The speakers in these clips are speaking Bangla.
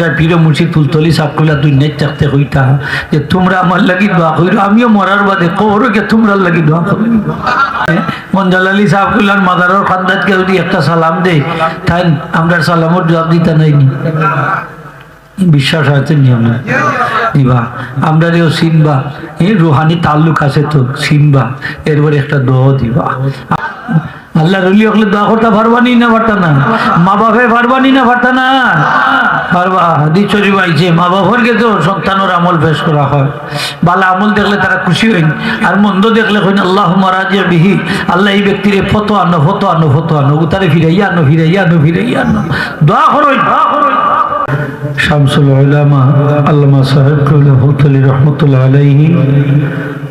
আমরা পীর মুর্শিদ ফুলতলি সাপকুলা তুই নেট থাকতে হইতা যে তোমরা আমার লাগি দোয়া কইরো, আমিও মরার বাদে কবর কে তোমরা লাগি দোয়া করো। মঞ্জাল আলী সাপকুলার মাদারের খান্দাতকে যদি একটা সালাম দে তাই আমরা সালামর জবাব দিতে নাইনি বিশ্বাস আছে নিয়ম দিবা আমরা রেও সিনবা এই রুহানি তাল্লুক আছে তো, সিনবা, এরপরে একটা দোয়া দিবা। আল্লাহ রলি হলে দোয়া করতে পারবানি না পারতা না? মা বাপে পারবানি না পারতা না? পারবা হাদি চরি পাইছে মা বাবার কে তো সন্তানের আমল পেশ করা হয়। বালা আমল দেখলে তারা খুশি হইন, আর মন্দ দেখলে হইন আল্লাহ মারাজিয়া বিহি, আল্লাহ এই ব্যক্তির ফটো আনো ফটো আনো ফটো আনো উতারে ফিরাইয়া আনো ফিরাইয়া আনো ফিরাইয়া আনো দোয়া করো দোয়া করো শামসুল উলামা আল্লামা সাহেব রহমতুল্লাহ রহমতুল্লাহ আলাইহি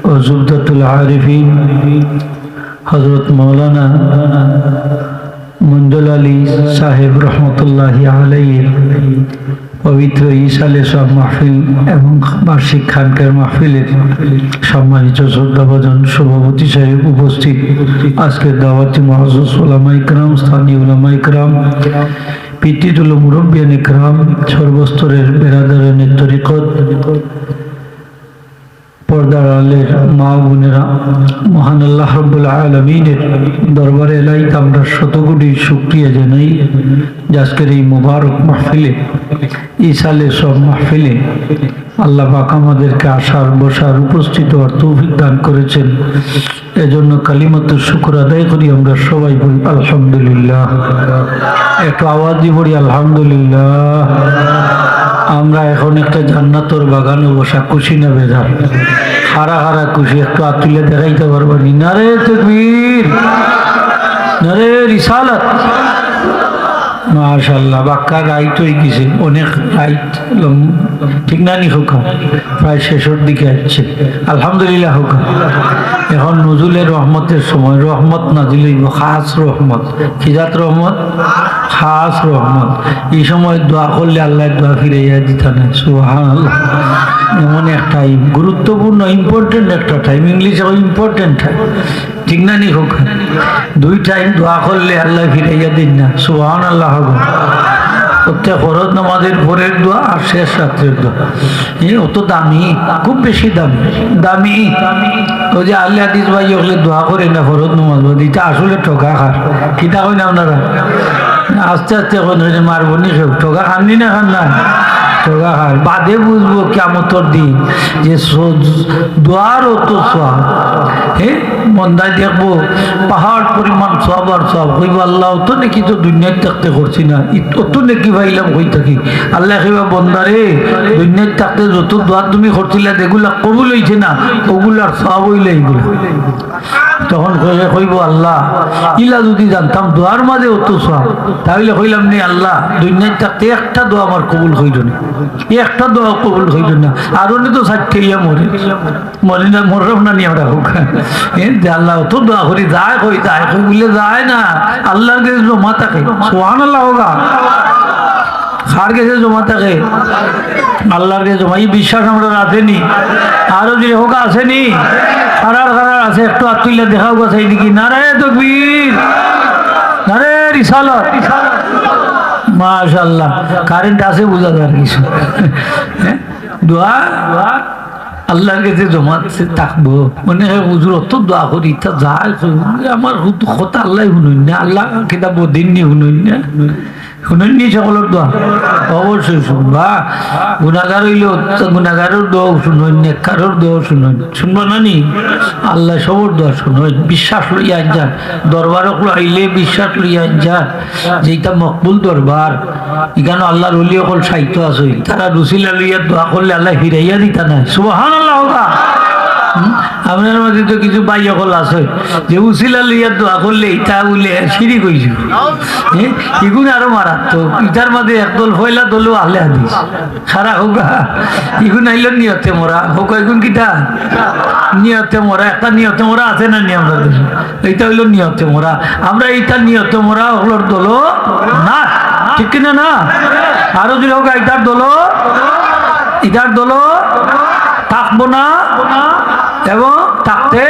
ও জুবদাতুল আরিফিন হজরত মৌলানা মঞ্জুল আলী সাহেব রহমতুল্লাহ আলাইহির, পবিত্র ইসালে সব মাহফিল এবং বার্ষিক খানকার মাহফিলের সম্মানিত শ্রদ্ধাভাজন সভাপতি সাহেব উপস্থিত। আজকের দাওয়াতি মহাজুস ওলামা ইকরাম, স্থানীয় ওলামা ইকরাম পিতৃতুল মুরব্বিয়ান ইকরাম, সর্বস্তরের বেরাদারানের তরিকত পর্দার আলের মা বোনেরা, মহান আল্লাহ রব্বুল আলমিনের দরবারে এলাই আমরা শতকোটি শুক্রিয়া জানাই আজকের এই মুবারক মাহফিলে ইসালে সব মাহফিলে আল্লাহ পাক আমাদেরকে আসার, বসার, উপস্থিত হওয়ার তৌফিক দান করেছেন। এজন্য কালিমাত শুক্র আদায় করি আমরা সবাই বলি, আলহামদুলিল্লাহ। একটু আওয়াজ দিয়ে পড়ি আলহামদুলিল্লাহ। আমরা এখন একটা জান্নাতর বাগানে বসা খুশি না বেজার? হারা হারা খুশি, একটু আতুলে দেখাইতে পারব নি? নারে তকবীর! নারে রিসালাত! মাশাল্লাহ বাক্কা রাইট হয়ে গেছে, অনেক রাইট ঠিক না নি হোক প্রায় শেষের দিকে আসছে। আলহামদুলিল্লাহ হোক এখন নজরুলের রহমতের সময়, রহমত নাজিল খাস রহমত। খিজাত রহমত? খাস রহমত। এই সময় দোয়া করলে আল্লাহ দোয়া ফিরাইয়া দিতা না সুহান আল্লাহ এমন এক টাইম গুরুত্বপূর্ণ ইম্পর্টেন্ট একটা টাইম ইংলিশে ইম্পর্টেন্ট টাইম ঠিক না নি হোক? দুই টাইম দোয়া করলে আল্লাহ ফিরাইয়া দিন না। সুহান আল্লাহ হবে প্রত্যেক ফরজ নামাজের পরের দোয়া আর শেষ রাত্রের দোয়া। অত দামি, খুব বেশি দামি। দামি। ওই যে আল্লাহ হাদিস ভাই ওগুলো দোয়া করে না, ফরজ নামাজ এটা আসলে ঠকা খার। কিতা কই না আপনারা? আস্তে আস্তে কোন মারবো নি সব ঠকা খাননি না খান না? ঠকা খার বাদে বুঝব কেমতর দিন। যে দোয়ার অত সব হ্যাঁ মন্দায় দেখব পাহাড় পরিমাণ সব আর সব হইব আল্লাহ অত নাকি তো দুনিয়ায় থাকতে করছি না। অত নাকি ভাইলাম হই থাকি? আল্লাহ কইবা বন্দারে দুনিয়ায় থাকতে যত দোয়া তুমি করছিলা এগুলা কবুল হইছে না, ওগুলার সব হইলে এইগুলা। তখন কইব আল্লাহ। ইলা যদি জানতাম দোয়ার মাঝে অত সব তাহলে কইলাম নি আল্লাহ দুনিয়ায় থাকতে একটা দোয়া আমার কবুল হইল না। একটা দোয়া কবুল হইল না। আর উনি তো ষাট ইয়া মরে। মরে না মরম না নি আমরা হোক। যে আল্লাহ তো দোয়া করি, যায় কই যায় কই, বলে যায় না। আল্লাহর কাছে জমা থাকে। সোহান আল্লাহ হোগা কার কাছে জমা থাকে? আল্লাহর কাছে জমা। এই বিশ্বাস আমরা রাখেনি আরও যে হোক আসেনি। খারার খারার আছে একটু আত্মীয় দেখাও কথা নাকি নারে তকবীর, নারে রিসালত। মাশাল্লাহ কারেন্ট আছে, বোঝা যায় কিছু? দোয়া, আল্লাহর কাছে জমাতে থাকব। মনে হুজুর অত দোয়া করি, তা যায় আমার কথা আল্লাহ শুনুন না, আল্লাহ কিতাব দিননি শুনুন না। শুনেননি সকলের দোয়া? অবশ্যই শুনবা। গুণাগার হইল গুণাগারের দোয়াও শুনুন নেকারের দোয়াও শুনুন শুনব না নি? আল্লাহ সবর দোয়া শুনুন বিশ্বাস লইয়া যান দরবার আইলে বিশ্বাস লইয়া যান যেটা মকবুল দরবার এখানে আল্লাহর অলি অকল সাহিত্য আছে। তারা রুসিলা লইয়া দোয়া করলে আল্লাহ ফিরাইয়া দিতা নাই। সুবাহান আল্লাহ আপনার মধ্যে তো কিছু বাই অকল আছে। যে উসিলা লইয়া দোয়া করলে ইটা বলে সিঁড়ি কইছো। হ্যাঁ ইগুন আরও মারাত্মক। ইটার মধ্যে একদল ফয়লা দলও আহলে হাদিস। খারা হোকা ইগুন আইল নিয়তে মরা। হোক ইগুন কিটা? নিয়তে মরা। একটা নিয়তে মরা আছে না নি আমরা এইটা হইল নিয়তে মরা। আমরা এইটা নিয়তে মরা হলোর দল না। ঠিক কিনা না? আরও যদি হোক এটার দল এটার দল থাকব না এবং থাকতে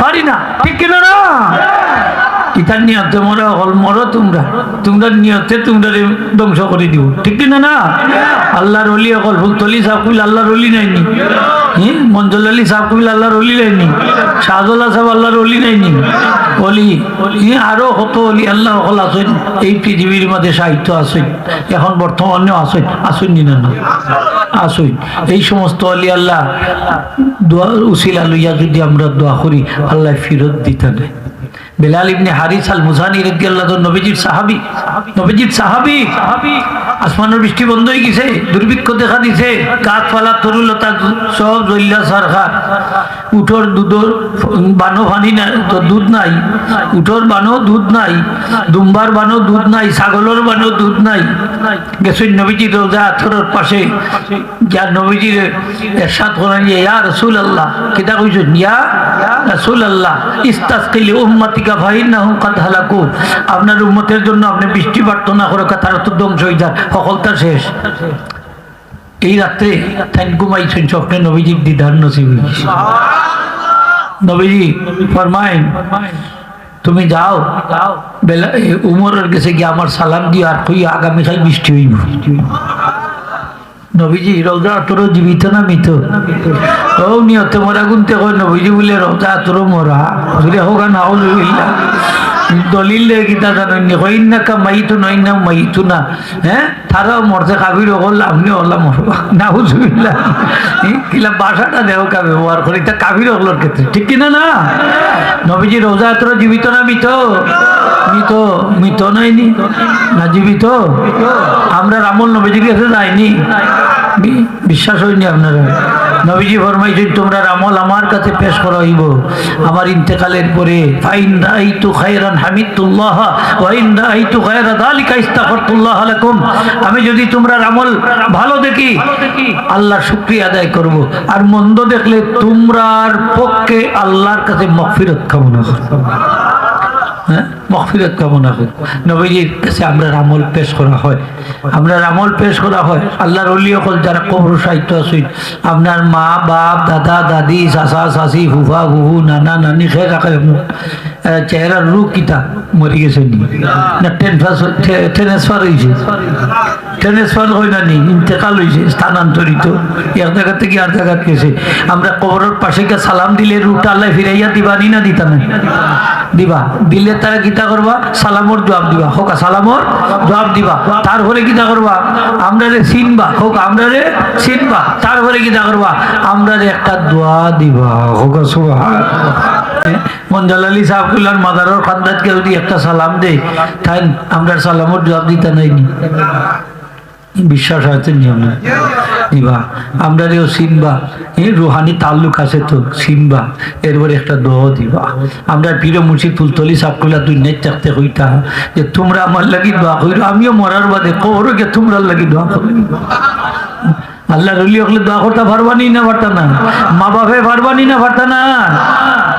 পারি না। ঠিক কিনা না। ইতার নিয়তে মরা হল, মরো তোমরা। তোমরা নিয়তে তোমরা ধ্বংস করে দিব। ঠিক না না? আল্লাহর অলি অকল ফুলতলি সাহ কবিল আল্লাহর অলি নাইনি। হ্যাঁ মঞ্জুল আলী সাহ কবিল আল্লাহর অলি নাইনি। শাহজুল্লাহ সাহেব আল্লাহর অলি নাইনি। অলি হ্যাঁ আরও কত অলি আল্লাহ অকল আছেন। এই পৃথিবীর মধ্যে সাহিত্য আছেন। এখন বর্তমানে আছেন। আসেন নি না আসুন এই সমস্ত অলি আল্লাহ দোয়া উসিলা লইয়া যদি আমরা দোয়া করি, আল্লাহ ফিরত দিতে নেই বেলাল ইবনে হারিস আল মুজানি রাদিয়াল্লাহু নবীজির সাহাবী নবীজির সাহাবী, আসমানের বৃষ্টি বন্ধ হয়ে গেছে, দুর্ভিক্ষ দেখা দিছে, গাছপালা তরুলতা সব জল্লা সরকার। উঠোর দুধর বানো পানি নাই দুধ নাই। উঠোর বানো দুধ নাই, দুম্বার বানো দুধ নাই, ছাগলের বানো দুধ নাই। গেছেন নবীজি রোজা আথরের পাশে। যার নবীজির এরশাদ করেন যে, ইয়া রসুল আল্লাহ কিতা কইছেন? ইয়া রসুল আল্লাহ ইস্তাসকিলি আপনার উম্মতের জন্য আপনি বৃষ্টি প্রার্থনা করে তারা তো ধ্বংস হয়ে যায় সকলটা শেষ। এই রাত্রে থ্যান ঘুমাইছেন স্বপ্নে নবীজির দিদার নসিব নবীজি ফরমাইন তুমি যাও, বেলা উমরের কাছে গিয়ে আমার সালাম দিও, আর কই আগামীকাল বৃষ্টি হইব। নবীজি রোজা তোর জীবিত না মৃত? ও নিয়তে মরা গুনতে কয় নবীজি বলে রোজা তোর মরা। বলে হোক না দলিল গীতা জানেন কই না কা মাইতু নই না মাইতু না হ্যাঁ তারাও মরছে কাবির হল আপনি হল্লা মরবা না বুঝবিল্লা কিলা বাসাটা দেহকা ব্যবহার করি। তা কাবির ক্ষেত্রে ঠিক কিনা না? নবীজি রোজা তোর জীবিত না মৃত? মৃত মৃত নাইনি না? জীবিত আমরা রামল নবীজির কাছে যাইনি। বিশ্বাস হয়নি আপনারা নবীজি ফরমাইছেন, তোমরা আমল আমার কাছে পেশ করা হইব। আমার ইন্তেকালের পরে আমি যদি তোমরা আমল ভালো দেখি, আল্লাহর শুকরিয়া আদায় করব। আর মন্দ দেখলে তোমরার পক্ষে আল্লাহর কাছে মগফিরত কামনা করব। হ্যাঁ? মগফিরত কামনা করি নবীজির কাছে আমরা আমল পেশ করা হয়। আমরা আমল পেশ করা হয়। আল্লাহর অলিয়কল যারা কবর সাহিত্য আছেন। আপনার মা, বাপ, দাদা, দাদি, চাচা, চাচি, ফুফা, ফুফু, নানা, নানি খেয়ে রাখে চেহারার রূপ কিতা? মরি গেছে নি। না ট্রান্সফার হয়েছে ট্রান্সফার হয় না নি ইন্তেকাল হয়েছে স্থানান্তরিত এক জায়গা থেকে আর জায়গা গেছে। আমরা কবরের পাশে গিয়ে সালাম দিলে রুটা আল্লাহ ফিরাইয়া দিবা নি না দিতা না দিবা। দিলে তারা গীতা করবা সালামর জবাব দিবা। হোক সালামর জবাব দিবা। তারপরে গীতা করবা আমরা রে চিনবা। হোক আমরা রে চিনবা তারপরে গীতা করবা আমরা রে একটা দোয়া দিবা। হোক সুবহান। রুহানি তাল্লুক আছে তো সিনবা এরপরে একটা দহ দিবা। আমরা পীর মুর্শিদ ফুলতলি সাপকুলা দুই নেট চাকতে হইতা। যে তোমরা আমার লাগি দোয়া কইরো, আমিও মরার বাদে কবর গে তোমরা লাগি দোয়া করো। আল্লাহ রলি হলে দোয়া করতে পারবানি না পারতা না মা বাপে পারবানি না পারতা না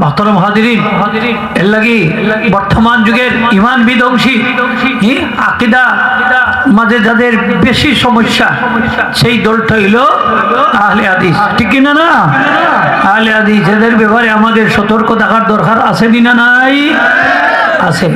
মাহতারাম হাজিরিন লাগি বর্তমান যুগের ইমান বিধ্বংসী আকিদা মাঝে যাদের বেশি সমস্যা, সেই দলটা হইল আহলে আদিস ঠিক কিনা না? আহলে আদিস এদের ব্যাপারে আমাদের সতর্ক থাকার দরকার আছে কিনা নাই? আছে।